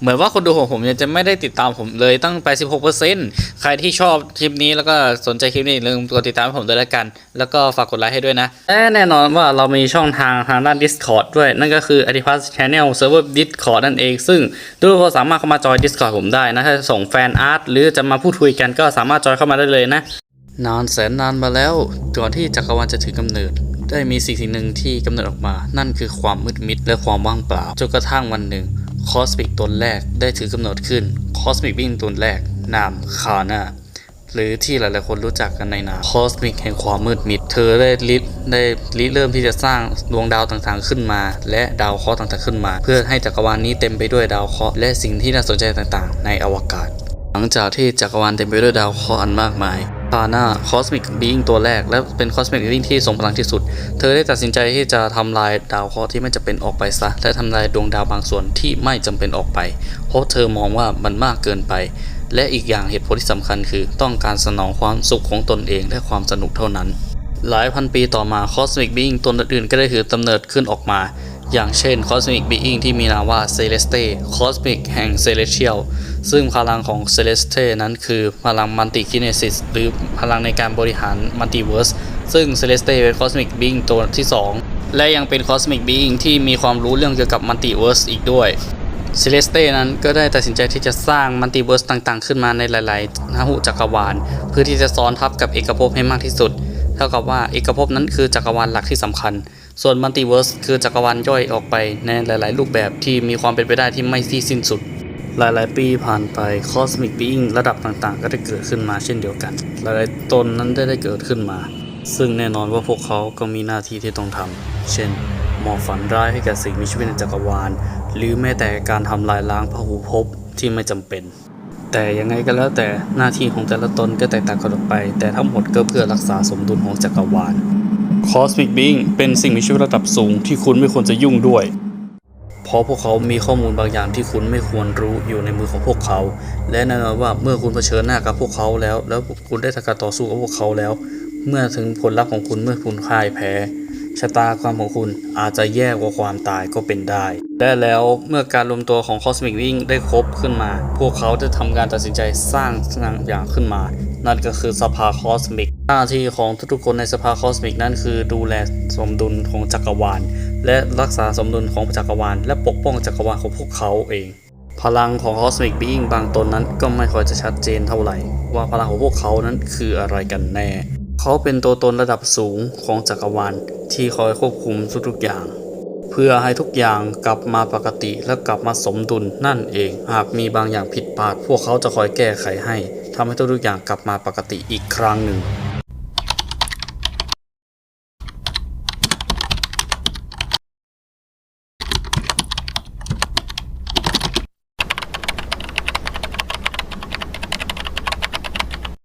เหมือนว่าคนดูของผมเนี่ยจะไม่ได้ติดตามผมเลยตั้ง86%ใครที่ชอบคลิปนี้แล้วก็สนใจคลิปนี้อย่าลืมกดติดตามผมด้วยแล้วกัน แล้วก็ฝากกดไลค์ให้ด้วยนะและแน่นอนว่าเรามีช่องทางทางด้าน Discord ด้วย นั่นก็คือ a d i p a s Channel Server Discord นั่นเอง ซึ่งทุกคนสามารถเข้ามาจอย Discord ผมได้นะถ้าส่งแฟนอาร์ตหรือจะมาพูดคุยกันก็สามารถจอยเข้ามาได้เลยนะ นานแสนนานมาแล้วก่อนที่จักรวาลจะถือกำเนิดได้มีสิ่งสิ่งหนึ่งที่กำเนิดออกมา นั่นคือความมืดมิดและความว่างเปล่าจนกระทั่งวันหนึ่ง คอสมิกตนแรกได้ถือกำเนิดขึ้นคอสมิกบิ้งตนแรก นามคาน่าหรือที่หลายๆคนรู้จักกันในนามคอสมิกแห่งความมืดมิด เธอได้ริได้ริเริ่มที่จะสร้างดวงดาวต่างๆขึ้นมา และดาวเคราะห์ต่างๆขึ้นมา เพื่อให้จักรวาลนี้เต็มไปด้วยดาวเคราะห์และสิ่งที่น่าสนใจต่างๆ ในอวกาศ หลังจากที่จักรวาลเต็มไปด้วยดาวเคราะห์อันมากมาย พาน่าคอสมิกบีงตัวแรก และเป็นคอสมิกบีงที่ทรงพลังที่สุด เธอได้ตัดสินใจที่จะทำลายดาวเคราะห์ที่ไม่จำเป็นออกไปซะ และทำลายดวงดาวบางส่วนที่ไม่จำเป็นออกไป เพราะเธอมองว่ามันมากเกินไป และอีกอย่างเหตุผลที่สำคัญคือต้องการสนองความสุขของตนเองและความสนุกเท่านั้น หลายพันปีต่อมาคอสมิกบีงตนอื่นก็ได้ถือกำเนิดขึ้นออกมา อย่างเช่น Cosmic Being ที่มีนามว่า Celeste Cosmic แห่ง Celestial ซึ่งพลังของ Celeste นั้นคือพลัง Multikinesis หรือพลังในการบริหาร Multiverse ซึ่ง Celeste เป็น Cosmic Being ตัวที่ 2 และยังเป็น Cosmic Being ที่มีความรู้เรื่องเกี่ยวกับ Multiverse อีกด้วย Celeste นั้นก็ได้ตัดสินใจที่จะสร้าง Multiverse ต่างๆ ขึ้นมาในหลายๆนาหุจักรวาล เพื่อที่จะซ้อนทับกับเอกภพให้มากที่สุด เท่ากับว่าเอกภพนั้นคือจักรวาลหลักที่สำคัญ ส่วนมัลติเวิร์สคือจักรวาลย่อยออกไปในหลาย ๆ รูปแบบที่มีความเป็นไปได้ที่ไม่ที่สิ้นสุด หลาย ๆ ปีผ่านไปคอสมิกบีอิงระดับต่าง ๆ ก็ได้เกิดขึ้นมาเช่นเดียวกัน หลาย ๆ ตนนั้นได้ได้เกิดขึ้นมา ซึ่งแน่นอนว่าพวกเขาก็มีหน้าที่ที่ต้องทำเช่นมอบฝันร้ายให้แก่สิ่งมีชีวิตในจักรวาล หรือแม้แต่การทำลายล้างพหุภพที่ไม่จำเป็น แต่ยังไงก็แล้วแต่หน้าที่ของแต่ละตนก็แตกต่างกันออกไป แต่ทั้งหมดก็เพื่อรักษาสมดุลของจักรวาล Cosmic Being เป็นสิ่งมีชีวิตระดับสูงที่คุณไม่ควรจะยุ่งด้วย เพราะพวกเขามีข้อมูลบางอย่างที่คุณไม่ควรรู้อยู่ในมือของพวกเขา และแน่นอนว่าเมื่อคุณเผชิญหน้ากับพวกเขาแล้ว แล้วคุณได้ทำการต่อสู้กับพวกเขาแล้ว เมื่อถึงผลลัพธ์ของคุณเมื่อคุณพ่ายแพ้ชะตากรรมของคุณอาจจะแย่กว่าความตายก็เป็นได้ และแล้วเมื่อการรวมตัวของ Cosmic Being ได้ครบขึ้นมา พวกเขาจะทำการตัดสินใจสร้างอย่างขึ้นมา นั่นก็คือสภาคอสมิก หน้าที่ของทุกๆคนในสภาคอสมิกนั่นคือดูแลสมดุลของจักรวาล และรักษาสมดุลของจักรวาล และปกป้องจักรวาลของพวกเขาเอง พลังของ Cosmic Being บางตนนั้นก็ไม่ค่อยจะชัดเจนเท่าไหร่ ว่าพลังของพวกเขานั้นคืออะไรกันแน่ เขาเป็นตัวตนระดับสูงของจักรวาลที่คอยควบคุมทุกๆอย่างเพื่อให้ทุกอย่างกลับมาปกติและกลับมาสมดุลนั่นเอง หากมีบางอย่างผิดพลาด พวกเขาจะคอยแก้ไขให้ ทำให้ทุกอย่างกลับมาปกติอีกครั้งหนึ่ง